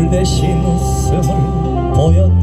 물 대신 웃음을 보였다.